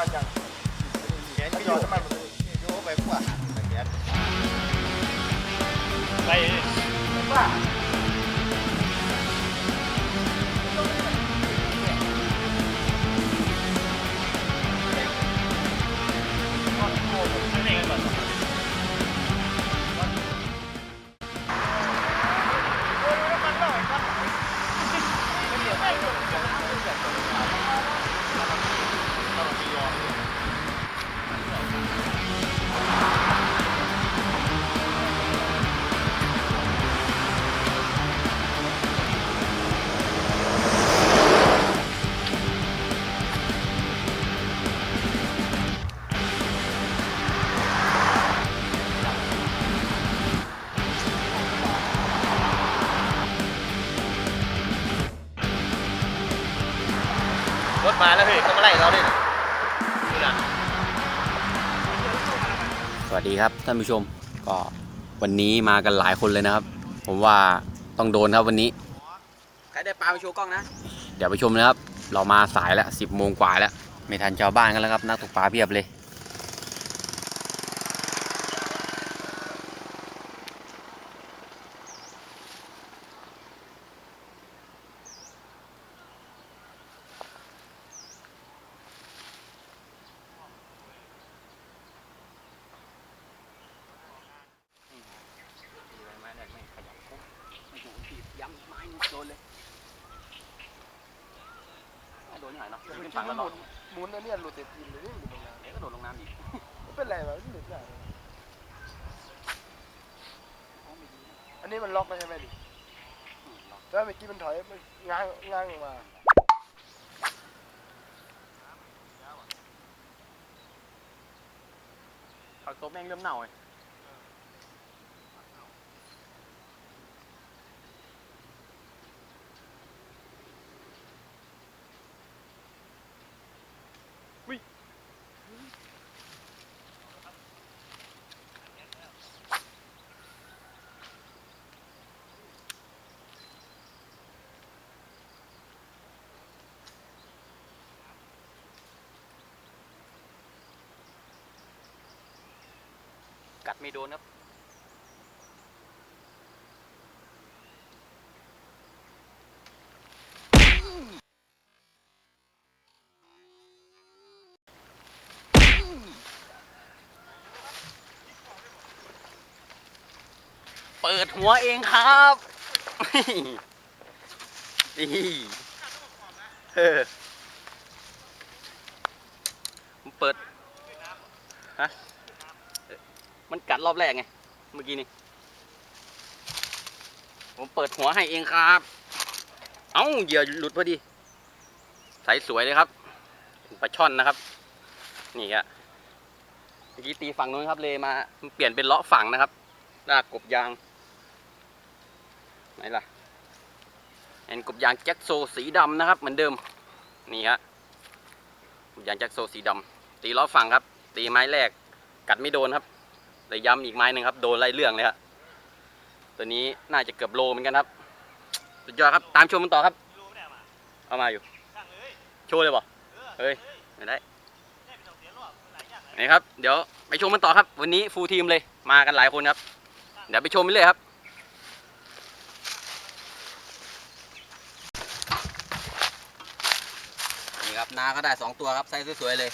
มันอย่างแขนก็ยอน้ำมันมันโยไปกว่าแขนไปว่า มาแล้วพี่เขามาไล่เราด้วยนะสวัสดีครับท่านผู้ชมก็วันนี้มากันหลายคนเลยนะครับ ผมว่าต้องโดนครับวันนี้ใครได้ปลาไปโชว์กล้องนะ เดี๋ยวไปชมนะครับ เรามาสายแล้วสิบโมงกว่าแล้ว ไม่ทันชาวบ้านกันแล้วครับ นักตกปลาเพียบเลยย้ำไม้โดนเลยโด นหายเนาะมันขึ้นกิฝั่นงมัแล้วนหมุเนาะนหมุนอันเนี้ยหลุดแต่กินเลยนี่หลุดตรงนั้นเดี๋ยวก็โดดลงน้ำอีกไม่เป็นไรวะมันหลุดได้อันนี้มันล็อกแล้วใช่ไหมดิแล้วเมื่อกี้มันถอยมันง้างง้างออกมาผักตบแม่งเริ่มเน่าเลย ม่โดนครับ เปิดหัวเองครับนี่เออเปิด ฮะ มันกัดรอบแรกไง เมื่อกี้นี่ ผมเปิดหัวให้เองครับ เอ้าเหยื่อหลุดพอดี ใสสวยเลยครับปลาช่อนนะครับ นี่ครับเมื่อกี้ตีฝั่งนู้นครับเลยมา เปลี่ยนเป็นเลาะฝั่งนะครับลากกบยาง ไหนล่ะเห็นกบยางแจ็คโซสีดำนะครับ เหมือนเดิม นี่ฮะกบยางแจ็คโซสีดำตีเลาะฝั่งครับ ตีไม้แรก กัดไม่โดนครับ เลยย้ำอีกไม้หนึ่งครับ โดนไล่เรื่องเลยครับตัวนี้น่าจะเกือบโลเหมือนกันครับสุดยอดครับตามชมมันต่อครับ เอามาอยู่โชว์เลยบ่เฮ้ยไม่ได้นี่ครับ เดี๋ยวไปชมมันต่อครับ วันนี้ฟูลทีมเลยมากันหลายคนครับ เดี๋ยวไปชมไปเลยครับนี่ครับนาก็ได้สองตัวครับไซส์สวยๆเลย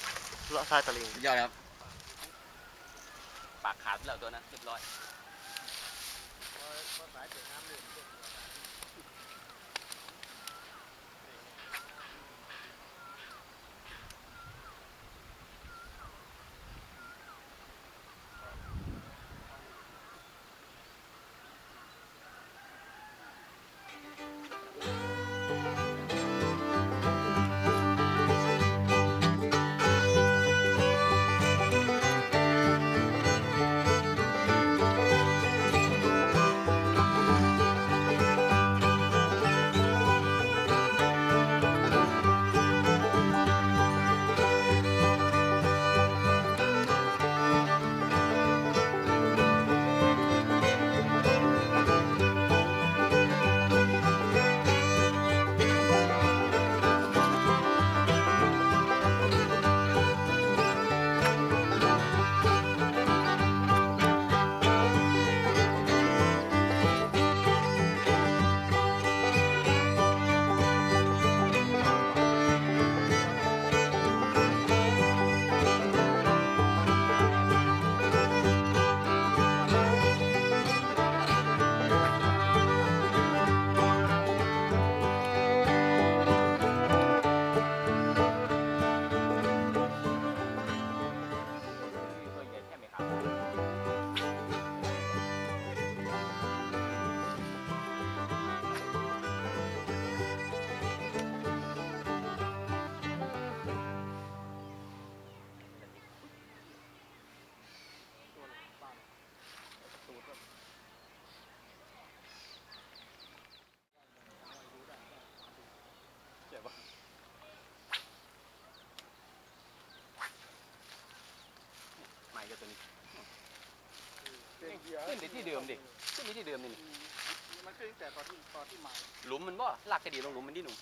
เลาะชายตะลิงยอดครับ ปากขาดแล้วตัวนั้นเรียบร้อย นไปที่เดิมดิขึ้นไปที่เดิมนี่มันขึ้นแต่ตอนที่ตอนที่มาหลุมมันบ่ลากกระดีลงหลุมมันดิหนุ่ม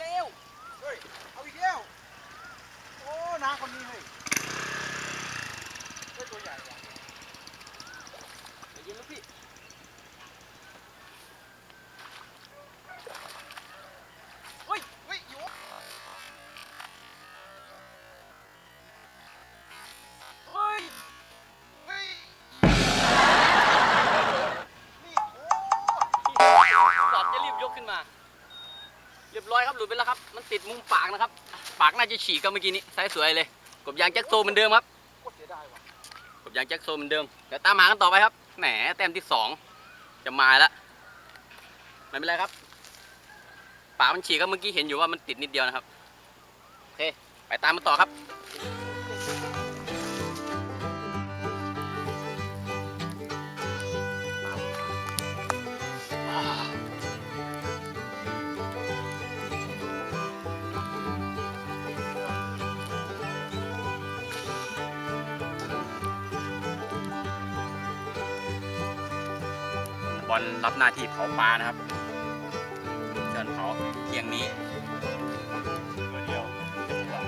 แล้วเฮ้ยเอาอีกแล้วโอ้น้าคนนี้เฮ้ยเฮ้ยตัวใหญ่ว่ะใจเย็นลูกพี่เฮ้ยเฮ้ยอยู่เฮ้ยเฮ้ยนี่โอ้ สอดจะรีบยกขึ้นมา เรียบร้อยครับหลุดไปแล้วครับ มันติดมุมปากนะครับ ปากน่าจะฉีกกันเมื่อกี้นี้สายสวยเลย กบยางแจ็คโซเหมือนเดิมครับโคตรเสียดายว่ะกบยางแจ็คโซเหมือนเดิมเดี๋ยวตามหากันต่อไปครับ แหมแต้มที่สองจะมาแล้วไม่เป็นไรครับ ปากมันฉีกก็เมื่อกี้เห็นอยู่ว่ามันติดนิดเดียวนะครับ โอเค ไปตามมันต่อครับ อลรับหน้าที่เผาปลานะครับเชิญเผาเที่ยงนี้ตัวเดียวจะรู้ว่า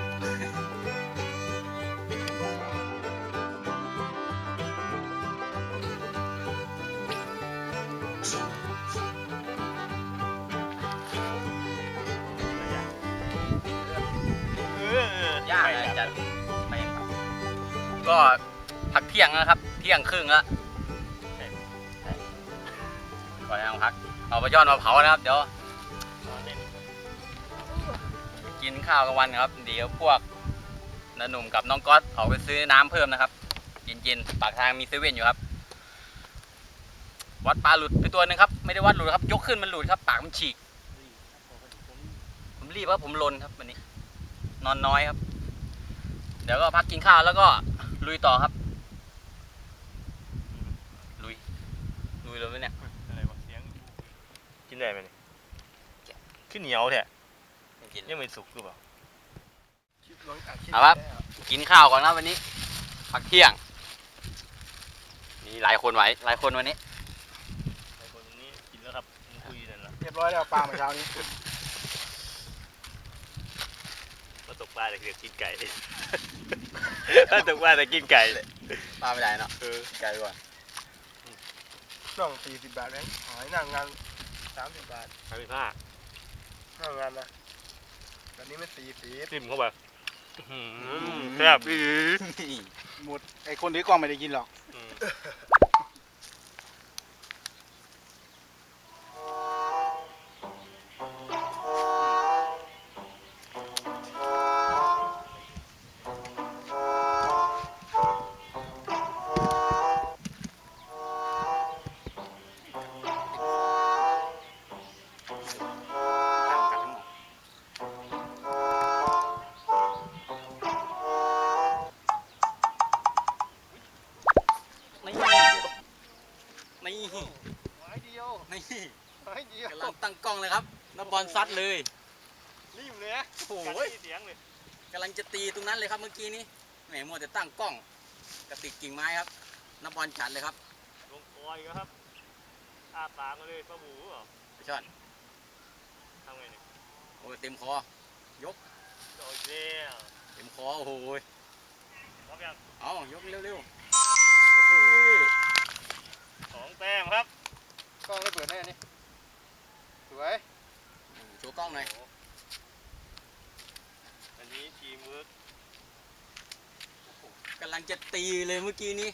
ยากนะจะไม่ครับก็พักเที่ยงแล้วครับ เที่ยงครึ่งแล้ว ก่อนจะพัก เอาไปย้อนมาเผานะครับ เดี๋ยวกินข้าวกลางวันครับ เดี๋ยวพวกนหนุ่มกับน้องก๊อตออกไปซื้อน้ำเพิ่มนะครับ เย็นๆ ปากทางมีเซเว่นอยู่ครับ วัดปลาหลุดไปตัวหนึงครับ ไม่ได้วัดหลุดครับ ยกขึ้นมันหลุดครับ ปากมันฉีก ผมรีบครับผมลนครับวันนี้ นอนน้อยครับ เดี๋ยวก็พักกินข้าวแล้วก็ลุยต่อครับ ลุย ลุยเลยไหมเนี่ย อะไรวะเสียงกิน ได้ไหมเนี่ยขึ้นเหนียวแท้ไม่กิน ยังไม่สุกหรือเปล่าคลิปหลังจากคลิปเอาครับแล้วกินข้าวก่อนครับวันนี้พักเที่ยง มีหลายคนไหวหลายคนวันนี้ ไอ้คนนี้กินแล้วครับมันคุยนั่นแหละเรียบร้อยแล้วปลาเมื่อเช้านี้มาตกปลาแต่เกือบกินไก่ถ้าตกปลาแต่กินไก่ปลาไม่ได้เนาะเออไกลก่อนน้องสี่สิบบาทเองหอยนั่งงานสามสิบบาททำไปผ้านั่งงานนะตอนนี้ไม่สี่สิบจิ้มเข้าไปอื้อหือแซ่บอีหมดไอคนที่กล้องไม่ได้กินหรอกอืม นี่หอยเดียวกำลังตั้งกล้องเลยครับนักบอลซัดเลยนิ่มเลยนะโอ้โหกัดที่เสียงเลยกำลังจะตีตรงนั้นเลยครับเมื่อกี้นี้แหมมัวแต่ตั้งกล้องกระติกกิ่งไม้ครับนักบอลฉัดเลยครับลงคอยก็ครับอ้าปากมาเลยปลาหมูเหรอไปช่อนทำไงเนี่ยโอ้ยเต็มคอโอเคแล้วเต็มคอโอ้โหยพร้อมยังเอายกเร็วสองแต้มครับก ล้องได้เปิดได้อันนี้สวยๆโชว์กล้องหน่อยอันนี้ทีมเวิร์กกำลังำลังจะตีเลยเมื่อกี้นี้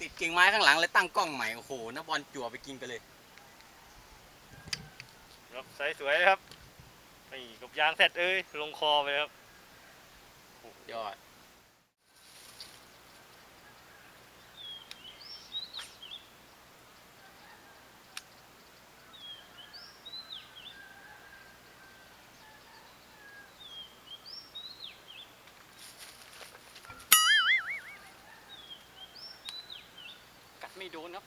ติดกิ่งไม้ข้างหลังเลยตั้งกล้องใหม่ โอ้โหนักบอลจั่วไปกินกันเลยครับไซส์สวยนะครับนี่กบยางเสร็จเอ้ยลงคอไปเลยครับยอด ไม่โดนครับ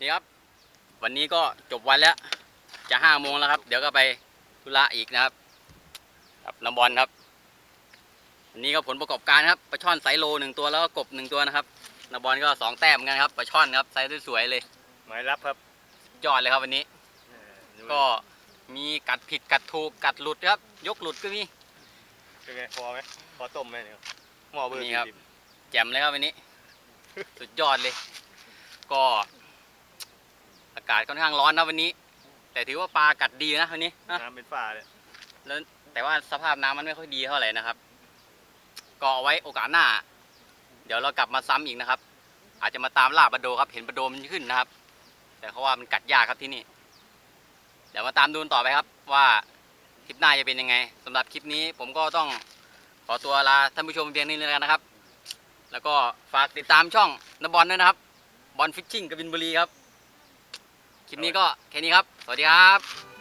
นี่ครับ วันนี้ก็จบวันแล้ว จะห้าโมงแล้วครับ เดี๋ยวก็ไปธุระอีกนะครับ ครับน้ำบอลครับ วันนี้ก็ผลประกอบการครับปลาช่อนไซส์โลหนึ่งตัวแล้วก็กบหนึ่งตัวนะครับน้ำบอลก็สองแต้มเหมือนกันครับปลาช่อนครับไซส์สวยๆเลยหมายรับครับยอดเลยครับวันนี้ ก็มีกัดผิดกัดถูกกัดหลุดครับ ยกหลุดก็มี เป็นไงพอไหมพอต้มไหมเนี่ยครับหม้อเบอร์นี่สี่ครับสิบแจ่มเลยครับวันนี้ สุดยอดเลย ก็ อากาศค่อนข้างร้อนนะวันนี้ แต่ถือว่าปลากัดดีนะวันนี้นะน้ำเป็นฝ้าเลยแล้วแต่ว่าสภาพน้ำมันไม่ค่อยดีเท่าไหร่นะครับ ก็เอาไว้โอกาสหน้า เดี๋ยวเรากลับมาซ้ำอีกนะครับ อาจจะมาตามล่าปลาโดครับ เห็นปลาโดมันขึ้นนะครับ แต่เขาว่ามันกัดยากครับที่นี่ เดี๋ยวมาตามดูกันต่อไปครับ ว่า คลิปหน้าจะเป็นยังไงสำหรับคลิปนี้ผมก็ต้องขอตัวลาท่านผู้ชมเพียงนี้เลยนนะครับ แล้วก็ฝากติดตามช่องนบอลด้วยนะครับ บอลฟิชชิ่งกบินบุรีครับ คลิปนี้ก็แค่นี้ครับ สวัสดีครับ